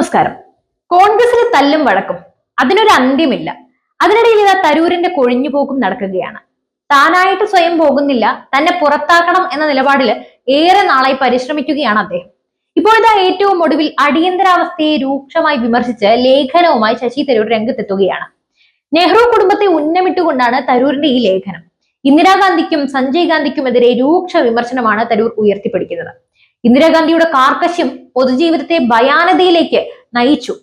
നമസ്കാരം. കോൺഗ്രസിൽ തല്ലും വഴക്കും അതിനൊരു അന്ത്യമില്ല. അതിനിടയിൽ ഇതാ തരൂരിന്റെ കൊഴിഞ്ഞുപോക്കും നടക്കുകയാണ്. താനായിട്ട് സ്വയം പോകുന്നില്ല തന്നെ പുറത്താക്കണം എന്ന നിലപാടിൽ ഏറെ നാളായി പരിശ്രമിക്കുകയാണ് അദ്ദേഹം. ഇപ്പോൾ ഇതാ ഏറ്റവും ഒടുവിൽ അടിയന്തരാവസ്ഥയെ രൂക്ഷമായി വിമർശിച്ച് ലേഖനവുമായി ശശി തരൂർ രംഗത്തെത്തുകയാണ്. നെഹ്റു കുടുംബത്തെ ഉന്നമിട്ടുകൊണ്ടാണ് തരൂരിന്റെ ഈ ലേഖനം. ഇന്ദിരാഗാന്ധിക്കും സഞ്ജയ് ഗാന്ധിക്കുമെതിരെ രൂക്ഷ വിമർശനമാണ് തരൂർ ഉയർത്തിപ്പിടിക്കുന്നത്. ഇന്ദിരാഗാന്ധിയുടെ കാർക്കശ്യം പൊതുജീവിതത്തെ ഭയാനതയിലേക്ക് നയിച്ചു.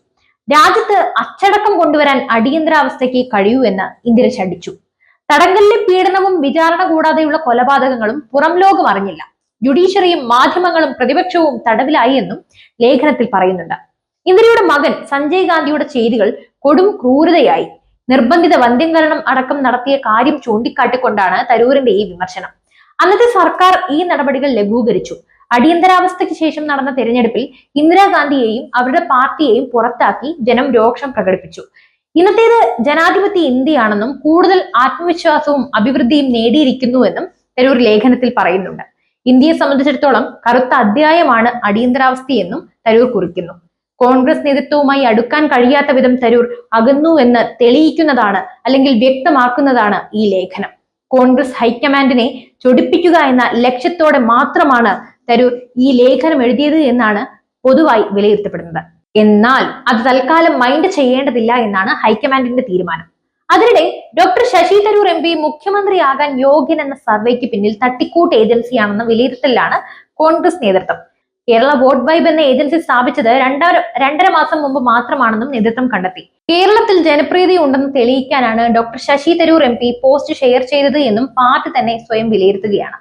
രാജ്യത്ത് അച്ചടക്കം കൊണ്ടുവരാൻ അടിയന്തരാവസ്ഥയ്ക്ക് കഴിയൂ എന്ന് ഇന്ദിര ശഠിച്ചു തടങ്കലിലെ പീഡനവും വിചാരണ കൂടാതെയുള്ള കൊലപാതകങ്ങളും പുറം ലോകം അറിഞ്ഞില്ല. ജുഡീഷ്യറിയും മാധ്യമങ്ങളും പ്രതിപക്ഷവും തടവിലായി എന്നും ലേഖനത്തിൽ പറയുന്നുണ്ട്. ഇന്ദിരയുടെ മകൻ സഞ്ജയ് ഗാന്ധിയുടെ ചെയ്തികൾ കൊടും ക്രൂരതയായി. നിർബന്ധിത വന്ധ്യംകരണം അടക്കം നടത്തിയ കാര്യം ചൂണ്ടിക്കാട്ടിക്കൊണ്ടാണ് തരൂരിന്റെ ഈ വിമർശനം. അന്നത്തെ സർക്കാർ ഈ നടപടികൾ ലഘൂകരിച്ചു. അടിയന്തരാവസ്ഥയ്ക്ക് ശേഷം നടന്ന തെരഞ്ഞെടുപ്പിൽ ഇന്ദിരാഗാന്ധിയെയും അവരുടെ പാർട്ടിയെയും പുറത്താക്കി ജനം രോക്ഷം പ്രകടിപ്പിച്ചു. ഇന്നത്തേത് ജനാധിപത്യ ഇന്ത്യയാണെന്നും കൂടുതൽ ആത്മവിശ്വാസവും അഭിവൃദ്ധിയും നേടിയിരിക്കുന്നുവെന്നും തരൂർ ലേഖനത്തിൽ പറയുന്നുണ്ട്. ഇന്ത്യയെ സംബന്ധിച്ചിടത്തോളം കറുത്ത അധ്യായമാണ് അടിയന്തരാവസ്ഥയെന്നും തരൂർ കുറിക്കുന്നു. കോൺഗ്രസ് നേതൃത്വവുമായി അടുക്കാൻ കഴിയാത്ത വിധം തരൂർ അകന്നു എന്ന് തെളിയിക്കുന്നതാണ് അല്ലെങ്കിൽ വ്യക്തമാക്കുന്നതാണ് ഈ ലേഖനം. കോൺഗ്രസ് ഹൈക്കമാൻഡിനെ ചൊടിപ്പിക്കുക എന്ന ലക്ഷ്യത്തോടെ മാത്രമാണ് തരൂർ ഈ ലേഖനം എഴുതിയത് എന്നാണ് പൊതുവായി വിലയിരുത്തപ്പെടുന്നത്. എന്നാൽ അത് തൽക്കാലം മൈൻഡ് ചെയ്യേണ്ടതില്ല എന്നാണ് ഹൈക്കമാൻഡിന്റെ തീരുമാനം. അതിനിടെ doctor Shashi Tharoor M P മുഖ്യമന്ത്രിയാകാൻ യോഗ്യൻ എന്ന സർവേക്ക് പിന്നിൽ തട്ടിക്കൂട്ട് ഏജൻസിയാണെന്ന വിലയിരുത്തലാണ് കോൺഗ്രസ് നേതൃത്വം. കേരള വോട്ട് വൈബ് എന്ന ഏജൻസി സ്ഥാപിച്ചത് രണ്ടര രണ്ടര മാസം മുമ്പ് മാത്രമാണെന്നും നേതൃത്വം കണ്ടെത്തി. കേരളത്തിൽ ജനപ്രീതി ഉണ്ടെന്ന് തെളിയിക്കാനാണ് doctor Shashi Tharoor M post share ചെയ്തത് എന്നും പാർട്ടി തന്നെ സ്വയം വിലയിരുത്തുകയാണ്.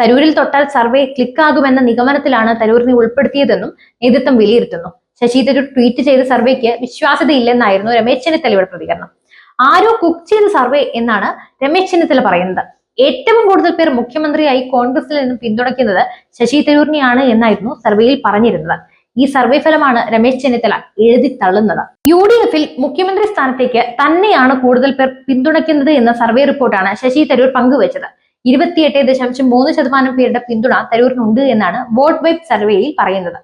തരൂരിൽ തൊട്ടാൽ സർവേ ക്ലിക്കാകുമെന്ന നിഗമനത്തിലാണ് തരൂരിനെ ഉൾപ്പെടുത്തിയതെന്നും നേതൃത്വം വിലയിരുത്തുന്നു. ശശി തരൂർ ട്വീറ്റ് ചെയ്ത സർവേക്ക് വിശ്വാസ്യതയില്ലെന്നായിരുന്നു രമേശ് ചെന്നിത്തലയുടെ പ്രതികരണം. ആരോ കുക്ക് ചെയ്ത സർവേ എന്നാണ് രമേശ് ചെന്നിത്തല പറയുന്നത്. ഏറ്റവും കൂടുതൽ പേർ മുഖ്യമന്ത്രിയായി കോൺഗ്രസിൽ നിന്നും പിന്തുണയ്ക്കുന്നത് ശശി തരൂരിനെയാണ് എന്നായിരുന്നു സർവേയിൽ പറഞ്ഞിരുന്നത്. ഈ സർവേ ഫലമാണ് രമേശ് ചെന്നിത്തല എഴുതി തള്ളുന്നത്. യു ഡി എഫിൽ മുഖ്യമന്ത്രി സ്ഥാനത്തേക്ക് തന്നെയാണ് കൂടുതൽ പേർ പിന്തുണയ്ക്കുന്നത് എന്ന സർവേ റിപ്പോർട്ടാണ് ശശി തരൂർ പങ്കുവച്ചത്. ഇരുപത്തിയെട്ട് ദശാംശം മൂന്ന് ശതമാനം പേരുടെ പിന്തുണ തരൂരിനുണ്ട് എന്നാണ് വോട്ട് വൈബ് സർവേയിൽ പറയുന്നത്.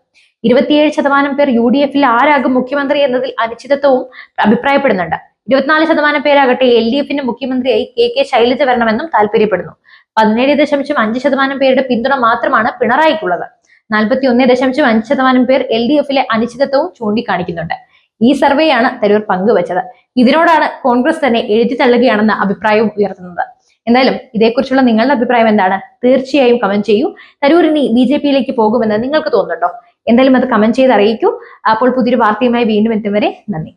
ഇരുപത്തിയേഴ് ശതമാനം പേർ യു ഡി എഫിൽ ആരാകും മുഖ്യമന്ത്രി എന്നതിൽ അനിശ്ചിതത്വവും അഭിപ്രായപ്പെടുന്നുണ്ട്. ഇരുപത്തിനാല് ശതമാനം പേരാകട്ടെ എൽ ഡി എഫിന്റെ മുഖ്യമന്ത്രിയായി കെ കെ ശൈലജ വരണമെന്നും താല്പര്യപ്പെടുന്നു. പതിനേഴ് ദശാംശം അഞ്ച് ശതമാനം പേരുടെ പിന്തുണ മാത്രമാണ് പിണറായിക്കുള്ളത്. നാൽപ്പത്തി ഒന്ന് ദശാംശം അഞ്ച് ശതമാനം പേർ എൽ ഡി എഫിലെ അനിശ്ചിതത്വവും ചൂണ്ടിക്കാണിക്കുന്നുണ്ട്. ഈ സർവേയാണ് തരൂർ പങ്കുവച്ചത്. ഇതിനോടാണ് കോൺഗ്രസ് തന്നെ എഴുതി തള്ളുകയാണെന്ന അഭിപ്രായവും ഉയർത്തുന്നത്. എന്തായാലും ഇതേക്കുറിച്ചുള്ള നിങ്ങളുടെ അഭിപ്രായം എന്താണ്? തീർച്ചയായും കമന്റ് ചെയ്യൂ. തരൂർ ഇനി ബി ജെ പിയിലേക്ക് പോകുമെന്ന് നിങ്ങൾക്ക് തോന്നുന്നുണ്ടോ? എന്തായാലും അത് കമന്റ് ചെയ്ത് അറിയിക്കൂ. അപ്പോൾ പുതിയൊരു വാർത്തയുമായി വീണ്ടും എത്തും വരെ നന്ദി.